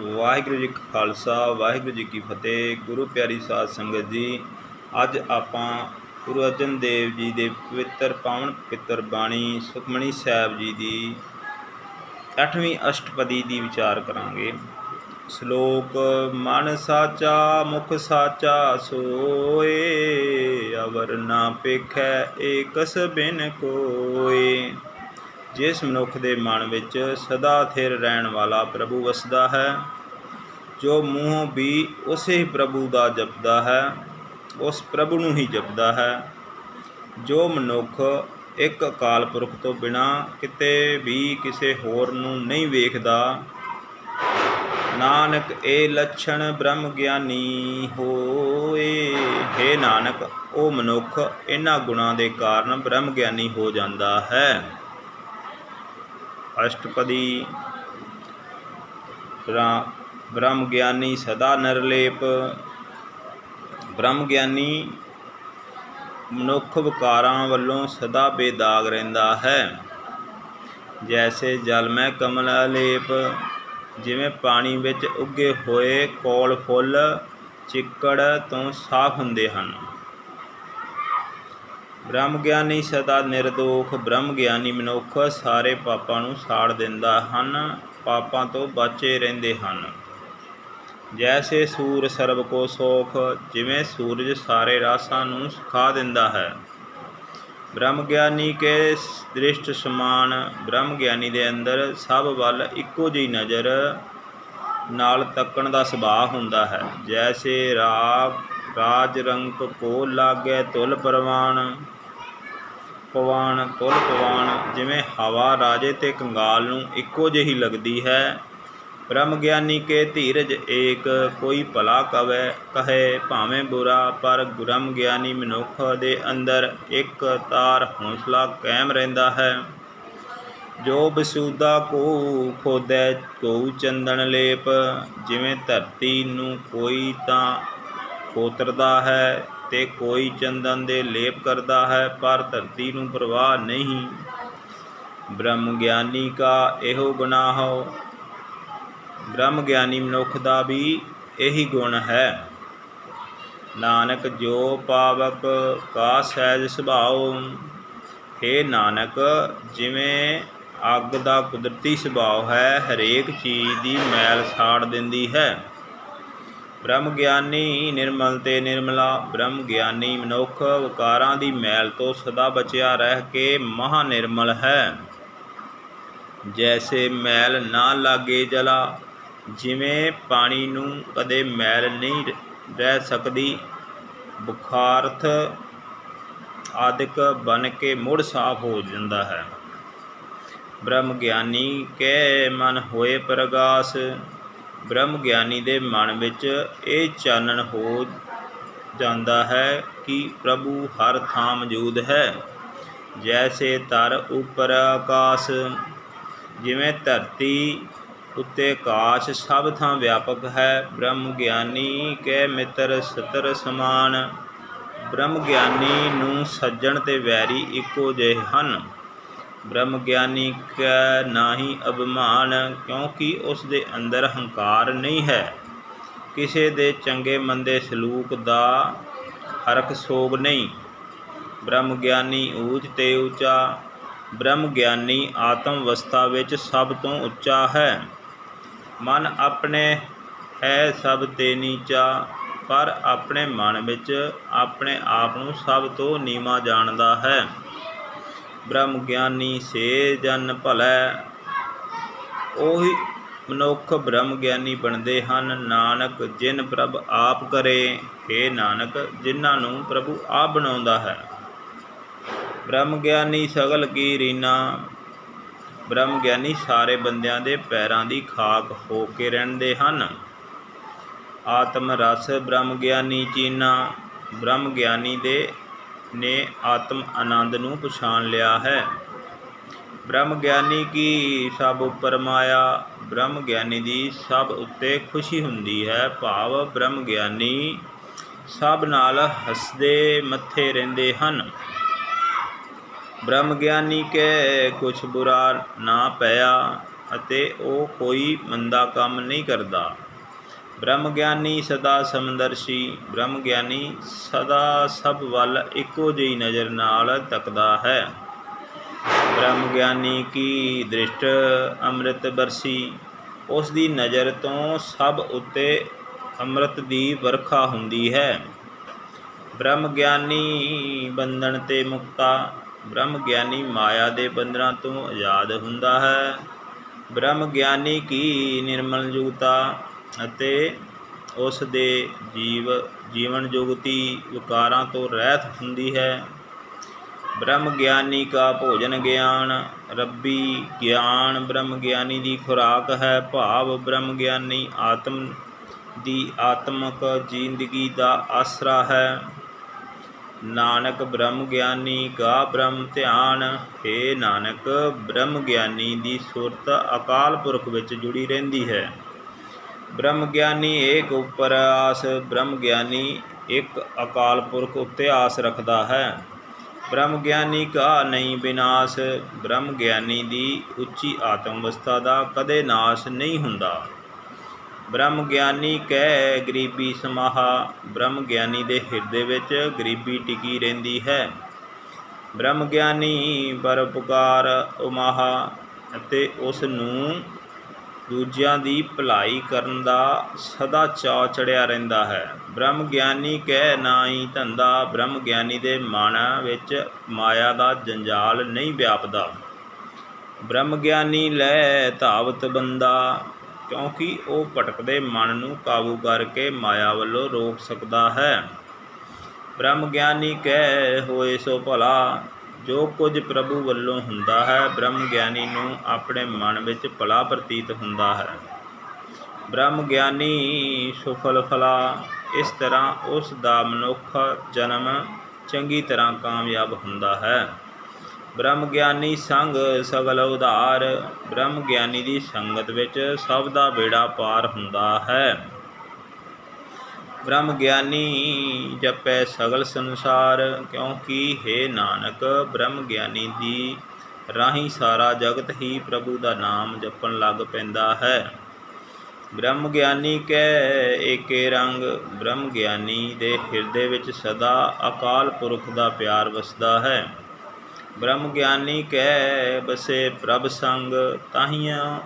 ਵਾਹਿਗੁਰੂ ਜੀ ਕਾ ਖਾਲਸਾ, ਵਾਹਿਗੁਰੂ ਜੀ ਕੀ ਫਤਿਹ, ਗੁਰੂ ਪਿਆਰੀ ਸਾਧ ਸੰਗਤ ਜੀ। ਅੱਜ ਆਪਾਂ ਗੁਰੂ ਅਰਜਨ ਦੇਵ ਜੀ ਦੇ ਪਵਿੱਤਰ ਪਾਵਨ ਪਿੱਤਰ ਬਾਣੀ ਸੁਖਮਣੀ ਸਾਹਿਬ ਜੀ ਦੀ 8ਵੀਂ ਅਸ਼ਟਪਦੀ ਦੀ ਵਿਚਾਰ ਕਰਾਂਗੇ। ਸ਼ਲੋਕ, ਮਨ ਸਾਚਾ, ਮੁਖ ਸਾਚਾ ਸੋਏ, ਅਵਰ ਨਾ ਪੇਖੈ ਏਕਸ ਬਿਨ ਕੋਏ। ਜਿਸ ਮਨੁੱਖ ਦੇ ਮਨ ਵਿੱਚ ਸਦਾ ਥਿਰ ਰਹਿਣ ਵਾਲਾ ਪ੍ਰਭੂ ਵਸਦਾ ਹੈ, ਜੋ ਮੂੰਹ ਵੀ ਉਸੇ ਪ੍ਰਭੂ ਦਾ ਜਪਦਾ ਹੈ, ਉਸ ਪ੍ਰਭੂ ਨੂੰ ਹੀ ਜਪਦਾ ਹੈ। ਜੋ ਮਨੁੱਖ ਇੱਕ ਅਕਾਲ ਪੁਰਖ ਤੋਂ ਬਿਨਾ ਕਿਤੇ ਵੀ ਕਿਸੇ ਹੋਰ ਨੂੰ ਨਹੀਂ ਵੇਖਦਾ, ਨਾਨਕ ਇਹ ਲੱਛਣ ਬ੍ਰਹਮ ਗਿਆਨੀ ਹੋਏ। ਹੈ ਨਾਨਕ, ਉਹ ਮਨੁੱਖ ਇਹਨਾਂ ਗੁਣਾਂ ਦੇ ਕਾਰਨ ਬ੍ਰਹਮ ਗਿਆਨੀ ਹੋ ਜਾਂਦਾ ਹੈ। ਅਸ਼ਟਪਦੀ ਬ੍ਰਹਮ ਗਿਆਨੀ ਸਦਾ ਨਿਰਲੇਪ ਬ੍ਰਹਮ ਗਿਆਨੀ ਮਨੁੱਖ ਵਿਕਾਰਾਂ ਵੱਲੋਂ ਸਦਾ ਬੇਦਾਗ ਰਹਿੰਦਾ ਹੈ ਜੈਸੇ ਜਲ ਮੈਂ ਕਮਲ ਅਲੇਪ ਜਿਵੇਂ ਪਾਣੀ ਵਿੱਚ ਉੱਗੇ ਹੋਏ ਕੋਲ ਫੁੱਲ ਚਿੱਕੜ ਤੋਂ ਸਾਫ਼ ਹੁੰਦੇ ਹਨ ਬ੍ਰਹਮ ਗਿਆਨੀ ਸਦਾ ਨਿਰਦੋਖ ਬ੍ਰਹਮ ਗਿਆਨੀ ਮਨੁੱਖ ਸਾਰੇ ਪਾਪਾਂ ਨੂੰ ਸਾੜ ਦਿੰਦਾ ਹਨ, ਪਾਪਾਂ ਤੋਂ ਬਚੇ ਰਹਿੰਦੇ ਹਨ। ਜੈਸੇ ਸੂਰ ਸਰਬ ਕੋ ਸੋਖ, ਜਿਵੇਂ ਸੂਰਜ ਸਾਰੇ ਰਾਸਾਂ ਨੂੰ ਸੁਖਾ ਦਿੰਦਾ ਹੈ। ਬ੍ਰਹਮ ਗਿਆਨੀ ਕੇ ਦ੍ਰਿਸ਼ਟ ਸਮਾਨ ਬ੍ਰਹਮ ਗਿਆਨੀ ਦੇ ਅੰਦਰ ਸਭ ਵੱਲ ਇੱਕੋ ਜਿਹੀ ਨਜ਼ਰ, ਨਾਲ ਤੱਕਣ ਦਾ ਸੁਭਾਅ ਹੁੰਦਾ ਹੈ। ਜੈਸੇ ਰਾਗ ਰਾਜ ਰੰਗ ਕੋ ਲਾਗੇ ਤੁਲ ਪਰਵਾਨ ਪਵਾਨ ਤੁਲ ਪਵਾਨ, ਜਿਵੇਂ ਹਵਾ ਰਾਜੇ ਤੇ ਕੰਗਾਲ ਨੂੰ ਇੱਕੋ ਜਿਹੀ ਲੱਗਦੀ ਹੈ। ਬ੍ਰਹਮ ਗਿਆਨੀ ਕੇ ਧੀਰਜ ਏਕ, ਕੋਈ ਭਲਾ ਕਵੇ, ਕਹੇ ਭਾਵੇਂ ਬੁਰਾ, ਪਰ ਗੁਰਮ ਗਿਆਨੀ ਮਨੁੱਖ ਦੇ ਅੰਦਰ ਇੱਕ ਤਾਰ ਹੌਸਲਾ ਕਾਇਮ ਰਹਿੰਦਾ ਹੈ। ਜੋ ਬਸੂਦਾ ਕੋ ਖੋਦੈ, ਕੋ ਚੰਦਨ ਲੇਪ, ਜਿਵੇਂ ਧਰਤੀ ਨੂੰ ਕੋਈ ਤਾਂ ਖੋਤਰਦਾ ਹੈ ਤੇ ਕੋਈ ਚੰਦਨ ਦੇ ਲੇਪ ਕਰਦਾ ਹੈ, ਪਰ ਧਰਤੀ ਨੂੰ ਪ੍ਰਵਾਹ ਨਹੀਂ। ਬ੍ਰਹਮ ਗਿਆਨੀ ਕਾ ਇਹੋ ਗੁਨਾਹੋ ਬ੍ਰਹਮ ਗਿਆਨੀ ਮਨੁੱਖ ਦਾ ਵੀ ਇਹੀ ਗੁਣ ਹੈ। ਨਾਨਕ ਜੋ ਪਾਵਕ ਕਾ ਸਹਿਜ ਸੁਭਾਉ, ਹੈ ਨਾਨਕ, ਜਿਵੇਂ ਅੱਗ ਦਾ ਕੁਦਰਤੀ ਸੁਭਾਅ ਹੈ, ਹਰੇਕ ਚੀਜ਼ ਦੀ ਮੈਲ ਸਾੜ ਦਿੰਦੀ ਹੈ। ਬ੍ਰਹਮ ਗਿਆਨੀ ਨਿਰਮਲ ਤੇ ਨਿਰਮਲਾ, ਬ੍ਰਹਮ ਗਿਆਨੀ ਮਨੁੱਖ ਵਿਕਾਰਾਂ ਦੀ ਮੈਲ ਤੋਂ ਸਦਾ ਬਚਿਆ ਰਹਿ ਕੇ ਮਹਾ ਨਿਰਮਲ ਹੈ। ਜੈਸੇ ਮੈਲ ਨਾ ਲਾਗੇ ਜਲਾ, ਜਿਵੇਂ ਪਾਣੀ ਨੂੰ ਕਦੇ ਮੈਲ ਨਹੀਂ ਰਹਿ ਸਕਦੀ, ਬੁਖਾਰਥ ਆਦਿਕ ਬਨ ਕੇ ਮੁੜ ਸਾਫ਼ ਹੋ ਜਾਂਦਾ ਹੈ। ਬ੍ਰਹਮ ਗਿਆਨੀ ਕੇ ਮਨ ਹੋਏ ਪ੍ਰਗਾਸ ਬ੍ਰਹਮ ਗਿਆਨੀ ਦੇ ਮਨ ਵਿੱਚ ਇਹ ਚਾਨਣ ਹੋ ਜਾਂਦਾ ਹੈ ਕਿ ਪ੍ਰਭੂ ਹਰ ਥਾਂ ਮੌਜੂਦ ਹੈ। ਜੈਸੇ ਤਰ ਉਪਰ ਆਕਾਸ਼, ਜਿਵੇਂ ਧਰਤੀ ਉੱਤੇ ਆਕਾਸ਼, ਸਭ ਥਾਂ ਵਿਆਪਕ ਹੈ। ਬ੍ਰਹਮ ਗਿਆਨੀ ਕੇ ਮਿੱਤਰ ਸਤਰ ਸਮਾਨ ਬ੍ਰਹਮ ਗਿਆਨੀ ਨੂੰ ਸੱਜਣ ਤੇ ਵੈਰੀ ਇੱਕੋ ਜਿਹੇ ਹਨ। ਬ੍ਰਹਮ ਗਿਆਨੀ ਕੈ ਨਾਹੀ ਅਭਿਮਾਨ, ਕਿਉਂਕਿ ਉਸ ਦੇ ਅੰਦਰ ਹੰਕਾਰ ਨਹੀਂ ਹੈ। ਕਿਸੇ ਦੇ ਚੰਗੇ ਮੰਦੇ ਸਲੂਕ ਦਾ ਹਰਕ ਸੋਗ ਨਹੀਂ। ਬ੍ਰਹਮ ਗਿਆਨੀ ਊਚ ਤੇ ਉੱਚਾ ਬ੍ਰਹਮ ਗਿਆਨੀ ਆਤਮ ਅਵਸਥਾ ਵਿੱਚ ਸਭ ਤੋਂ ਉੱਚਾ ਹੈ। ਮਨ ਆਪਣੇ ਹੈ ਸਭ ਤੇ ਨੀਚਾ, ਪਰ ਆਪਣੇ ਮਨ ਵਿੱਚ ਆਪਣੇ ਆਪ ਨੂੰ ਸਭ ਤੋਂ ਨੀਵਾਂ ਜਾਣਦਾ ਹੈ। ਬ੍ਰਹਮ ਗਿਆਨੀ ਸੇ ਜਨ ਭਲੈ। ਉਹੀ ਮਨੁੱਖ ਬ੍ਰਹਮ ਗਿਆਨੀ ਬਣਦੇ ਹਨ। ਨਾਨਕ ਜਿਨ ਪ੍ਰਭ ਆਪ ਕਰੇ हे ਨਾਨਕ, ਜਿਨ੍ਹਾਂ ਨੂੰ ਪ੍ਰਭੂ ਆਪ ਬਣਾਉਂਦਾ ਹੈ। ਬ੍ਰਹਮ ਗਿਆਨੀ ਸਗਲ ਕੀ ਰੀਨਾ? ਬ੍ਰਹਮ ਗਿਆਨੀ ਸਾਰੇ ਬੰਦਿਆਂ ਦੇ ਪੈਰਾਂ ਦੀ ਖਾਕ ਹੋ ਕੇ ਰਹਿੰਦੇ ਹਨ। ਆਤਮ ਰਸ ਬ੍ਰਹਮ ਗਿਆਨੀ ਚੀਨਾ। ਬ੍ਰਹਮ ਗਿਆਨੀ ਦੇ ਨੇ ਆਤਮ ਆਨੰਦ ਨੂੰ ਪਛਾਣ ਲਿਆ ਹੈ। ਬ੍ਰਹਮ ਗਿਆਨੀ ਕੀ ਸਭ ਉੱਪਰ ਮਾਇਆ? ਬ੍ਰਹਮ ਗਿਆਨੀ ਦੀ ਸਭ ਉੱਤੇ ਖੁਸ਼ੀ ਹੁੰਦੀ ਹੈ। ਭਾਵ ਬ੍ਰਹਮ ਗਿਆਨੀ ਸਭ ਨਾਲ ਹੱਸਦੇ ਮੱਥੇ ਰਹਿੰਦੇ ਹਨ। ਬ੍ਰਹਮ ਗਿਆਨੀ ਕੇ ਕੁਛ ਬੁਰਾ ਨਾ ਪਿਆ ਅਤੇ ਉਹ ਕੋਈ ਮੰਦਾ ਕੰਮ ਨਹੀਂ ਕਰਦਾ। ਬ੍ਰਹਮ ਗਿਆਨੀ ਸਦਾ ਸਮਦਰਸ਼ੀ ਬ੍ਰਹਮ ਗਿਆਨੀ ਸਦਾ ਸਭ ਵੱਲ ਇੱਕੋ ਜਿਹੀ ਨਜ਼ਰ ਨਾਲ ਤੱਕਦਾ ਹੈ। ਬ੍ਰਹਮ ਗਿਆਨੀ ਕੀ ਦ੍ਰਿਸ਼ਟ ਅੰਮ੍ਰਿਤ ਬਰਸੀ? ਉਸ ਦੀ ਨਜ਼ਰ ਤੋਂ ਸਭ ਉੱਤੇ ਅੰਮ੍ਰਿਤ ਦੀ ਵਰਖਾ ਹੁੰਦੀ ਹੈ। ਬ੍ਰਹਮ ਗਿਆਨੀ ਬੰਧਨ ਤੇ ਮੁਕਤਾ। ਬ੍ਰਹਮ ਗਿਆਨੀ ਮਾਇਆ ਦੇ ਬੰਧਨਾਂ ਤੋਂ ਆਜ਼ਾਦ ਹੁੰਦਾ ਹੈ। ਬ੍ਰਹਮ ਗਿਆਨੀ ਕੀ ਨਿਰਮਲ ਜੁਗਤਾ ਅਤੇ ਉਸ ਦੇ ਜੀਵ ਜੀਵਨ ਜੁਗਤੀ ਵਿਕਾਰਾਂ ਤੋਂ ਰਹਿਤ ਹੁੰਦੀ ਹੈ। ਬ੍ਰਹਮ ਗਿਆਨੀ ਕਾ ਭੋਜਨ ਗਿਆਨ, ਰੱਬੀ ਗਿਆਨ ਬ੍ਰਹਮ ਗਿਆਨੀ ਦੀ ਖੁਰਾਕ ਹੈ। ਭਾਵ ਬ੍ਰਹਮ ਗਿਆਨੀ ਆਤਮ ਦੀ ਆਤਮਕ ਜ਼ਿੰਦਗੀ ਦਾ ਆਸਰਾ ਹੈ। ਨਾਨਕ ਬ੍ਰਹਮ ਗਿਆਨੀ ਕਾ ਬ੍ਰਹਮ ਧਿਆਨ, ਹੈ ਨਾਨਕ ਬ੍ਰਹਮ ਗਿਆਨੀ ਦੀ ਸੁਰਤ ਅਕਾਲ ਪੁਰਖ ਵਿੱਚ ਜੁੜੀ ਰਹਿੰਦੀ ਹੈ। ਬ੍ਰਹਮ ਗਿਆਨੀ ਏਕ ਉਪਰ ਆਸ ਬ੍ਰਹਮ ਗਿਆਨੀ ਇੱਕ ਅਕਾਲ ਪੁਰਖ ਉੱਤੇ ਆਸ ਰੱਖਦਾ ਹੈ। ਬ੍ਰਹਮ ਗਿਆਨੀ ਕਾ ਨਹੀਂ ਵਿਨਾਸ਼ ਬ੍ਰਹਮ ਗਿਆਨੀ ਦੀ ਉੱਚੀ ਆਤਮ ਅਵਸਥਾ ਦਾ ਕਦੇ ਨਾਸ਼ ਨਹੀਂ ਹੁੰਦਾ। ਬ੍ਰਹਮ ਗਿਆਨੀ ਕਹਿ, ਗਰੀਬੀ ਸਮਾਹਾ ਬ੍ਰਹਮ ਗਿਆਨੀ ਦੇ ਹਿਰਦੇ ਵਿੱਚ ਗਰੀਬੀ ਟਿਕੀ ਰਹਿੰਦੀ ਹੈ। ਬ੍ਰਹਮ ਗਿਆਨੀ ਪਰਉਪਕਾਰ ਉਮਾਹਾ ਅਤੇ ਉਸ ਨੂੰ ਦੂਜਿਆਂ ਦੀ ਭਲਾਈ ਕਰਨ ਦਾ ਸਦਾ ਚਾਅ ਚੜਿਆ ਰਹਿੰਦਾ ਹੈ। ਬ੍ਰਹਮ ਗਿਆਨੀ ਕਹਿ ਨਾਹੀ ਧੰਦਾ, ਬ੍ਰਹਮ ਗਿਆਨੀ ਦੇ ਮਨ ਵਿੱਚ ਮਾਇਆ ਦਾ ਜੰਜਾਲ ਨਹੀਂ ਵਿਆਪਦਾ। ਬ੍ਰਹਮ ਗਿਆਨੀ ਲੈ ਧਾਵਤ ਬੰਦਾ, ਕਿਉਂਕਿ ਉਹ ਭਟਕਦੇ ਮਨ ਨੂੰ ਕਾਬੂ ਕਰਕੇ ਮਾਇਆ ਵੱਲੋਂ ਰੋਕ ਸਕਦਾ ਹੈ। ਬ੍ਰਹਮ ਗਿਆਨੀ ਕਹਿ, ਹੋਏ ਸੋ ਭਲਾ ਜੋ ਕੁਝ ਪ੍ਰਭੂ ਵੱਲੋਂ ਹੁੰਦਾ ਹੈ ਬ੍ਰਹਮ ਗਿਆਨੀ ਨੂੰ ਆਪਣੇ ਮਨ ਵਿੱਚ ਭਲਾ ਪ੍ਰਤੀਤ ਹੁੰਦਾ ਹੈ। ਬ੍ਰਹਮ ਗਿਆਨੀ ਸੁਫਲ ਫਲਾ, ਇਸ ਤਰ੍ਹਾਂ ਉਸ ਦਾ ਮਨੁੱਖ ਜਨਮ ਚੰਗੀ ਤਰ੍ਹਾਂ ਕਾਮਯਾਬ ਹੁੰਦਾ ਹੈ। ਬ੍ਰਹਮ ਗਿਆਨੀ ਸੰਗ ਸਗਲ ਉਧਾਰ ਬ੍ਰਹਮ ਗਿਆਨੀ ਦੀ ਸੰਗਤ ਵਿੱਚ ਸਭ ਦਾ ਬੇੜਾ ਪਾਰ ਹੁੰਦਾ ਹੈ। ਬ੍ਰਹਮ ਗਿਆਨੀ ਜਪੈ ਸਗਲ ਸੰਸਾਰ, ਕਿਉਂਕਿ ਹੈ ਨਾਨਕ ਬ੍ਰਹਮ ਗਿਆਨੀ ਦੀ ਰਾਹੀਂ ਸਾਰਾ ਜਗਤ ਹੀ ਪ੍ਰਭੂ ਦਾ ਨਾਮ ਜਪਣ ਲੱਗ ਪੈਂਦਾ ਹੈ। ਬ੍ਰਹਮ ਗਿਆਨੀ ਕੈ ਏਕੇ ਰੰਗ, ਬ੍ਰਹਮ ਗਿਆਨੀ ਦੇ ਹਿਰਦੇ ਵਿੱਚ ਸਦਾ ਅਕਾਲ ਪੁਰਖ ਦਾ ਪਿਆਰ ਵਸਦਾ ਹੈ। ਬ੍ਰਹਮ ਗਿਆਨੀ ਕੈ ਬਸੇ ਪ੍ਰਭ ਸੰਗ, ਤਾਹੀਆਂ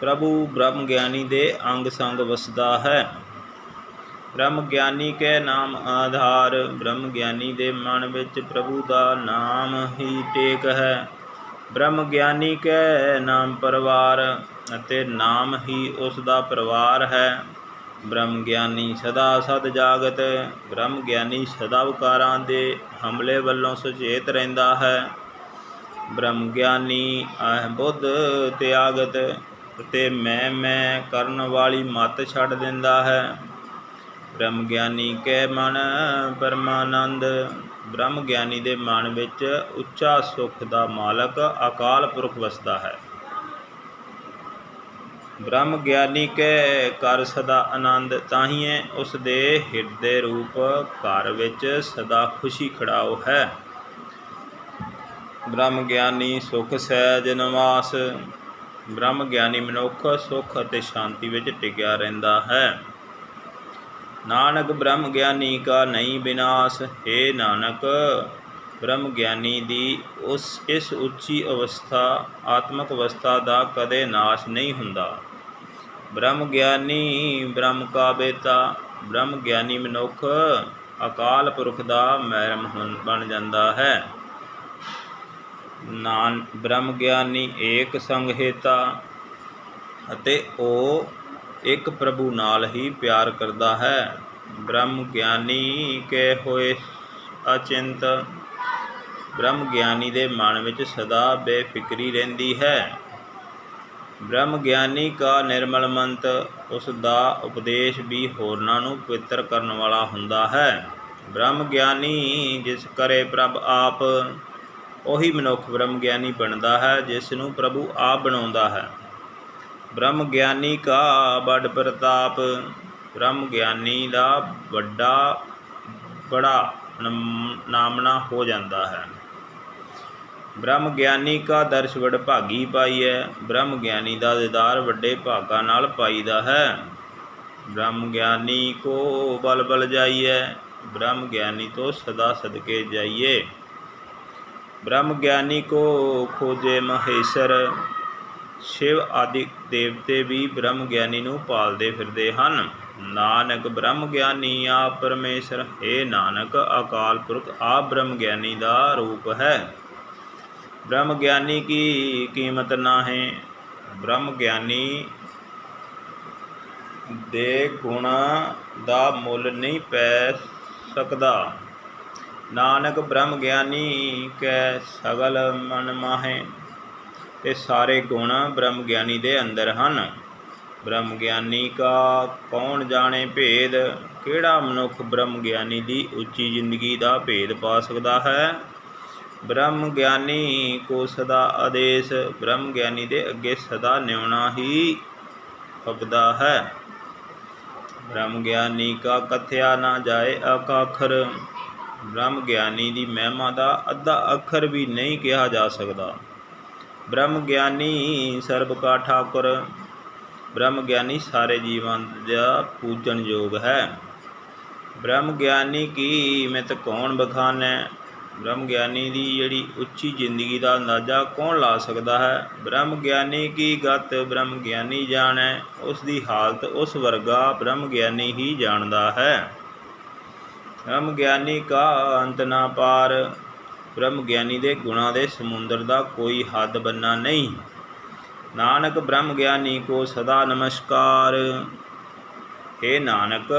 ਪ੍ਰਭੂ ਬ੍ਰਹਮ ਗਿਆਨੀ ਦੇ ਅੰਗ ਸੰਗ ਵਸਦਾ ਹੈ। ਬ੍ਰਹਮ ਗਿਆਨੀ ਕੈ ਨਾਮ ਆਧਾਰ ਬ੍ਰਹਮ ਗਿਆਨੀ ਦੇ ਮਨ ਵਿੱਚ ਪ੍ਰਭੂ ਦਾ ਨਾਮ ਹੀ ਟੇਕ ਹੈ। ਬ੍ਰਹਮ ਗਿਆਨੀ ਕੈ ਨਾਮ ਪਰਿਵਾਰ ਅਤੇ ਨਾਮ ਹੀ ਉਸ ਦਾ ਪਰਿਵਾਰ ਹੈ। ਬ੍ਰਹਮ ਗਿਆਨੀ ਸਦਾ ਸਦ ਜਾਗਤ ਬ੍ਰਹਮ ਗਿਆਨੀ ਸਦਾ ਵਿਕਾਰਾਂ ਦੇ ਹਮਲੇ ਵੱਲੋਂ ਸੁਚੇਤ ਰਹਿੰਦਾ ਹੈ। ਬ੍ਰਹਮ ਗਿਆਨੀ ਆਹ ਬੁੱਧ ਤਿਆਗਤ ਤੇ ਮੈਂ ਮੈਂ ਕਰਨ ਵਾਲੀ ਮਤ ਛੱਡ ਦਿੰਦਾ ਹੈ। ਬ੍ਰਹਮ ਗਿਆਨੀ ਕੈ ਮਨ ਪਰਮਾਨੰਦ। ਬ੍ਰਹਮ ਗਿਆਨੀ ਦੇ ਮਨ ਵਿੱਚ ਉੱਚਾ ਸੁਖ ਦਾ ਮਾਲਕ ਅਕਾਲ ਪੁਰਖ ਵਸਦਾ ਹੈ। ਬ੍ਰਹਮ ਗਿਆਨੀ ਕੈ ਕਰ ਸਦਾ ਆਨੰਦ, ਤਾਹੀਏ ਉਸ ਦੇ ਹਿਰਦੇ ਰੂਪ ਘਰ ਵਿੱਚ ਸਦਾ ਖੁਸ਼ੀ ਖੜਾਓ ਹੈ। ਬ੍ਰਹਮ ਗਿਆਨੀ ਸੁਖ ਸਹਿਜ ਨਿਵਾਸ। ਬ੍ਰਹਮ ਗਿਆਨੀ ਮਨੁੱਖ ਸੁਖ ਅਤੇ ਸ਼ਾਂਤੀ ਵਿੱਚ ਟਿਕਿਆ ਰਹਿੰਦਾ ਹੈ। ਨਾਨਕ ਬ੍ਰਹਮ ਗਿਆਨੀ ਕਾ ਨਹੀਂ ਵਿਨਾਸ਼ ਹੈ ਨਾਨਕ ਬ੍ਰਹਮ ਗਿਆਨੀ ਦੀ ਉਸ, ਇਸ ਉੱਚੀ ਅਵਸਥਾ, ਆਤਮਿਕ ਅਵਸਥਾ ਦਾ ਕਦੇ ਨਾਸ਼ ਨਹੀਂ ਹੁੰਦਾ। ਬ੍ਰਹਮ ਗਿਆਨੀ, ਬ੍ਰਹਮ ਕਾ ਬੇਤਾ ਬ੍ਰਹਮ ਗਿਆਨੀ ਮਨੁੱਖ ਅਕਾਲ ਪੁਰਖ ਦਾ ਮਹਿਰਮ ਬਣ ਜਾਂਦਾ ਹੈ। ਨਾਨ, ਬ੍ਰਹਮ ਗਿਆਨੀ ਏਕ ਸੰਗ ਹੇਤਾ ਅਤੇ ਉਹ ਇੱਕ ਪ੍ਰਭੂ ਨਾਲ ਹੀ ਪਿਆਰ ਕਰਦਾ ਹੈ। ਬ੍ਰਹਮ ਗਿਆਨੀ ਕੇ ਹੋਏ ਅਚਿੰਤ। ਬ੍ਰਹਮ ਗਿਆਨੀ ਦੇ ਮਨ ਵਿੱਚ ਸਦਾ ਬੇਫਿਕਰੀ ਰਹਿੰਦੀ ਹੈ। ਬ੍ਰਹਮ ਗਿਆਨੀ ਕਾ ਨਿਰਮਲ ਮੰਤ, ਉਸ ਦਾ ਉਪਦੇਸ਼ ਵੀ ਹੋਰਨਾਂ ਨੂੰ ਪਵਿੱਤਰ ਕਰਨ ਵਾਲਾ ਹੁੰਦਾ ਹੈ। ਬ੍ਰਹਮ ਗਿਆਨੀ ਜਿਸ ਕਰੇ ਪ੍ਰਭ ਆਪ, ਉਹੀ ਮਨੁੱਖ ਬ੍ਰਹਮ ਗਿਆਨੀ ਬਣਦਾ ਹੈ, ਜਿਸ ਨੂੰ ਪ੍ਰਭੂ ਆਪ ਬਣਾਉਂਦਾ ਹੈ। ਬ੍ਰਹਮ ਗਿਆਨੀ ਕਾ ਬੜ ਪ੍ਰਤਾਪ ਬ੍ਰਹਮ ਗਿਆਨੀ ਦਾ ਵੱਡਾ ਬੜਾ ਨਾਮਣਾ ਹੋ ਜਾਂਦਾ ਹੈ। ਬ੍ਰਹਮ ਗਿਆਨੀ ਕਾ ਦਰਸ਼ ਵਡ ਭਾਗੀ ਪਾਈਐ ਬ੍ਰਹਮ ਗਿਆਨੀ ਦਾ ਦੀਦਾਰ ਵੱਡੇ ਭਾਗਾ ਨਾਲ ਪਾਈਦਾ ਹੈ। ਬ੍ਰਹਮ ਗਿਆਨੀ ਕੋ ਬਲ ਬਲ ਜਾਈਐ ਬ੍ਰਹਮ ਗਿਆਨੀ ਤੋਂ ਸਦਾ ਸਦਕੇ ਜਾਈਏ। ਬ੍ਰਹਮ ਗਿਆਨੀ ਕੋ ਖੋਜੇ ਮਹੇਸ਼ਰ ਸ਼ਿਵ ਆਦਿ ਦੇਵਤੇ ਵੀ ਬ੍ਰਹਮ ਗਿਆਨੀ ਨੂੰ ਪਾਲਦੇ ਫਿਰਦੇ ਹਨ। ਨਾਨਕ ਬ੍ਰਹਮ ਗਿਆਨੀ ਆ ਪਰਮੇਸ਼ਰ, ਹੈ ਨਾਨਕ, ਅਕਾਲ ਪੁਰਖ ਆ ਬ੍ਰਹਮ ਗਿਆਨੀ ਦਾ ਰੂਪ ਹੈ। ਬ੍ਰਹਮ ਗਿਆਨੀ ਕੀ ਕੀਮਤ ਨਾ ਹੈ ਬ੍ਰਹਮ ਗਿਆਨੀ ਦੇ ਗੁਣਾ ਦਾ ਮੁੱਲ ਨਹੀਂ ਪੈ ਸਕਦਾ। ਨਾਨਕ ਬ੍ਰਹਮ ਗਿਆਨੀ ਕੈ ਸਗਲ ਮਨ ਮਾਹੇ। ਇਹ ਸਾਰੇ ਗੁਣ ਬ੍ਰਹਮ ਗਿਆਨੀ ਦੇ ਅੰਦਰ ਹਨ। ਬ੍ਰਹਮ ਗਿਆਨੀ ਕਾ ਕੌਣ ਜਾਣੇ ਭੇਦ? ਕਿਹੜਾ ਮਨੁੱਖ ਬ੍ਰਹਮ ਗਿਆਨੀ ਦੀ ਉੱਚੀ ਜ਼ਿੰਦਗੀ ਦਾ ਭੇਦ ਪਾ ਸਕਦਾ ਹੈ? ਬ੍ਰਹਮ ਗਿਆਨੀ ਕੋ ਸਦਾ ਆਦੇਸ਼ ਬ੍ਰਹਮ ਗਿਆਨੀ ਦੇ ਅੱਗੇ ਸਦਾ ਨਿਉਣਾ ਹੀ ਫਬਦਾ ਹੈ। ਬ੍ਰਹਮ ਗਿਆਨੀ ਕਾ ਕਥਿਆ ਨਾ ਜਾਏ ਅਕਾਖਰ। ਬ੍ਰਹਮ ਗਿਆਨੀ ਦੀ ਮਹਿਮਾ ਦਾ ਅੱਧਾ ਅੱਖਰ ਵੀ ਨਹੀਂ ਕਿਹਾ ਜਾ ਸਕਦਾ। ਬ੍ਰਹਮ ਗਿਆਨੀ ਸਰਬ ਕਾ ਠਾਕੁਰ। ਬ੍ਰਹਮ ਗਿਆਨੀ ਸਾਰੇ ਜੀਵਾਂ ਦਾ ਪੂਜਨ ਯੋਗ ਹੈ। ਬ੍ਰਹਮ ਗਿਆਨੀ ਕੀ ਮਿਤ ਕੌਣ ਬਖਾਨੈ? ਬ੍ਰਹਮ ਗਿਆਨੀ ਦੀ ਜਿਹੜੀ ਉੱਚੀ ਜ਼ਿੰਦਗੀ ਦਾ ਅੰਦਾਜ਼ਾ ਕੌਣ ਲਾ ਸਕਦਾ ਹੈ? ਬ੍ਰਹਮ ਗਿਆਨੀ ਕੀ ਗਤ ਬ੍ਰਹਮ ਗਿਆਨੀ ਜਾਣੈ? ਉਸ ਦੀ ਹਾਲਤ ਉਸ ਵਰਗਾ ਬ੍ਰਹਮ ਗਿਆਨੀ ਹੀ ਜਾਣਦਾ ਹੈ। ਬ੍ਰਹਮ ਗਿਆਨੀ ਕਾ ਅੰਤ ਨਾ ਪਾਰ। ਬ੍ਰਹਮ ਗਿਆਨੀ ਦੇ ਗੁਣਾਂ ਦੇ ਸਮੁੰਦਰ ਦਾ ਕੋਈ ਹੱਦ ਬੰਨਾ ਨਹੀਂ। ਨਾਨਕ ਬ੍ਰਹਮ ਗਿਆਨੀ ਕੋ ਸਦਾ ਨਮਸਕਾਰ। हे ਨਾਨਕ,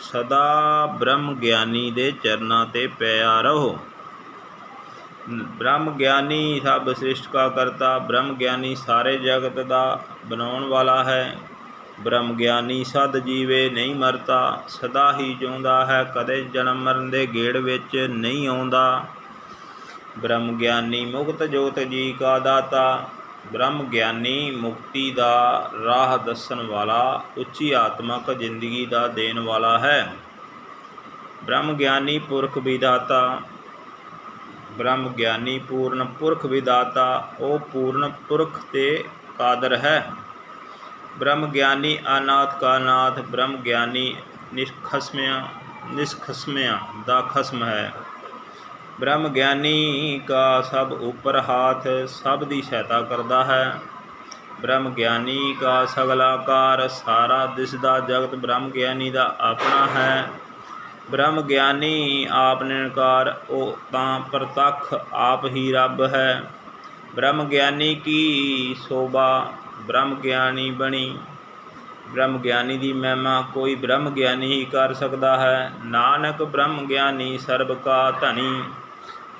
ਸਦਾ ਬ੍ਰਹਮ ਗਿਆਨੀ ਦੇ ਚਰਨਾਂ ਤੇ ਪਿਆ ਰਹੋ। ਬ੍ਰਹਮ ਗਿਆਨੀ ਸਭ ਸ੍ਰਿਸ਼ਟ ਕਾ ਕਰਤਾ ਬ੍ਰਹਮ ਗਿਆਨੀ ਸਾਰੇ ਜਗਤ ਦਾ ਬਣਾਉਣ ਵਾਲਾ ਹੈ। ਬ੍ਰਹਮ ਗਿਆਨੀ ਸਦ ਜੀਵੇ ਨਹੀਂ ਮਰਤਾ, ਸਦਾ ਹੀ ਜਿਉਂਦਾ ਹੈ, ਕਦੇ ਜਨਮ ਮਰਨ ਦੇ ਗੇੜ ਵਿੱਚ ਨਹੀਂ ਆਉਂਦਾ। ਬ੍ਰਹਮ ਗਿਆਨੀ ਮੁਕਤ ਜੋਤ ਜੀ ਕਾ ਦਾਤਾ, ਬ੍ਰਹਮ ਗਿਆਨੀ ਮੁਕਤੀ ਦਾ ਰਾਹ ਦੱਸਣ ਵਾਲਾ ਉੱਚੀ ਆਤਮਕ ਜ਼ਿੰਦਗੀ ਦਾ ਦੇਣ ਵਾਲਾ ਹੈ। ਬ੍ਰਹਮ ਗਿਆਨੀ ਪੁਰਖ ਵਿਦਾਤਾ ਬ੍ਰਹਮ ਗਿਆਨੀ ਪੂਰਨ ਪੁਰਖ ਵਿਦਾਤਾ ਉਹ ਪੂਰਨ ਪੁਰਖ ਤੇ ਕਾਦਰ ਹੈ। ਬ੍ਰਹਮ ਗਿਆਨੀ ਅਨਾਥ ਕਾ ਨਾਥ, ਬ੍ਰਹਮ ਗਿਆਨੀ ਨਿਸ਼ਖਸਮਿਆ ਨਿਸ਼ਖਸਮਿਆ ਦਾ ਖਸਮ ਹੈ। ਬ੍ਰਹਮ ਗਿਆਨੀ ਕਾ ਸਭ ਉਪਰ ਹਾਥ ਸਭ ਦੀ ਸਹਾਇਤਾ ਕਰਦਾ ਹੈ। ਬ੍ਰਹਮ ਗਿਆਨੀ ਕਾ ਸਗਲਾਕਾਰ ਸਾਰਾ ਦਿਸਦਾ ਜਗਤ ਬ੍ਰਹਮ ਗਿਆਨੀ ਦਾ ਆਪਣਾ ਹੈ। ਬ੍ਰਹਮ ਗਿਆਨੀ ਆਪ ਨਿਰੰਕਾਰ, ਉਹ ਤਾਂ ਪ੍ਰਤੱਖ ਆਪ ਹੀ ਰੱਬ ਹੈ। ਬ੍ਰਹਮ ਗਿਆਨੀ ਕੀ ਸੋਭਾ ਬ੍ਰਹਮ ਗਿਆਨੀ ਬਣੀ। ਬ੍ਰਹਮ ਗਿਆਨੀ ਦੀ ਮਹਿਮਾ ਕੋਈ ਬ੍ਰਹਮ ਗਿਆਨੀ ਹੀ ਕਰ ਸਕਦਾ ਹੈ। ਨਾਨਕ ਬ੍ਰਹਮ ਗਿਆਨੀ ਸਰਬ ਕਾ ਧਨੀ।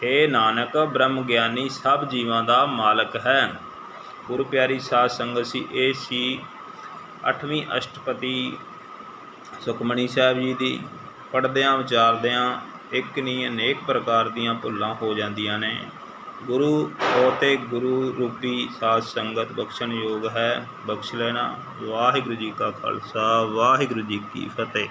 हे ਨਾਨਕ ਬ੍ਰਹਮ ਗਿਆਨੀ ਸਭ ਜੀਵਾਂ ਦਾ ਮਾਲਕ ਹੈ। ਗੁਰੂ ਪਿਆਰੀ ਸਾਧ ਸੰਗਤ ਸੀ ਇਹ ਸੀ 8ਵੀਂ ਅਸ਼ਟਪਤੀ ਸੁਖਮਣੀ ਸਾਹਿਬ ਜੀ ਦੀ ਪੜ੍ਹਦਿਆਂ ਵਿਚਾਰਦਿਆਂ ਇੱਕ ਨਹੀਂ ਅਨੇਕ ਪ੍ਰਕਾਰ ਦੀਆਂ ਭੁੱਲਾਂ ਹੋ ਜਾਂਦੀਆਂ ਨੇ। ਗੁਰੂ ਉਹ ਗੁਰੂ ਰੂਪੀ ਸਾਧ ਸੰਗਤ ਬਖਸ਼ਣ ਯੋਗ ਹੈ। ਬਖਸ਼ ਲੈਣਾ ਵਾਹਿਗੁਰੂ ਜੀ ਕਾ ਖਾਲਸਾ, ਵਾਹਿਗੁਰੂ ਜੀ ਕੀ ਫਤਿਹ।